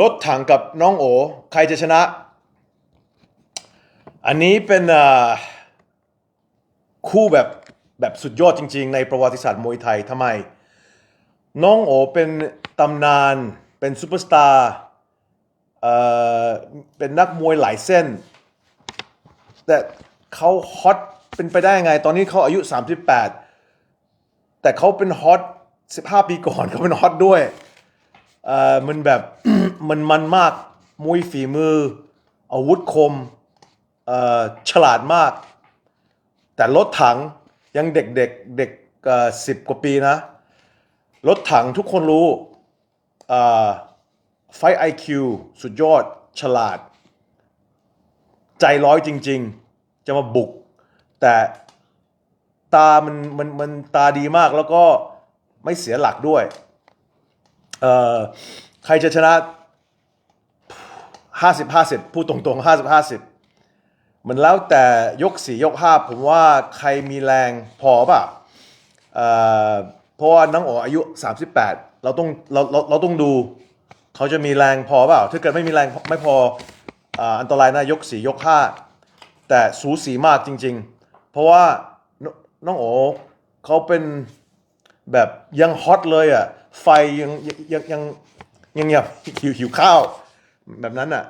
รถถังกับน้องโอ ใครจะชนะ อันนี้เป็นคู่แบบแบบสุดยอดจริง ๆ ในประวัติศาสตร์มวยไทยทำไม น้องโอเป็นตำนานเป็นซูเปอร์สตาร์เอ่อเป็นนักมวยหลายเส้น แต่เขาฮอตเป็นไปได้ยังไง ตอนนี้เขาอายุ 38 แต่เขาเป็นฮอต15 ปีก่อนเขาเป็นฮอตด้วย เอ่อมันแบบ มันมันมากมวยฝีมือ อาวุธคมเอ่อฉลาดมาก แต่รถถังยังเด็กๆเด็กสิบกว่าปีนะ รถถังทุกคนรู้ไฟไอคิวสุดยอดฉลาด ใจร้อยจริง ๆ จะมาบุก แต่ตามันมันมันตาดีมากแล้วก็ไม่เสียหลักด้วย เอ่อใครจะชนะ50 50พูดตรงๆ50 50มันแล้วแต่ยกสี่ยกห้าผมว่าใครมีแรงพอเปล่ะเอ่อเพราะว่าน้องโออายุ 38 เราต้องเราเราเราต้องดูเขาจะมีแรงพอเปล่า ถ้าเกิดไม่มีแรงไม่พออ,อันตรายนะยกสี่ยกห้าแต่สูสีมากจริง ๆ เพราะว่าน้องน้องโอเขาเป็นแบบยังฮอตเลยอะ ไฟยังยังยังยังยังหิวหิวข้าวแบบนั้นอะ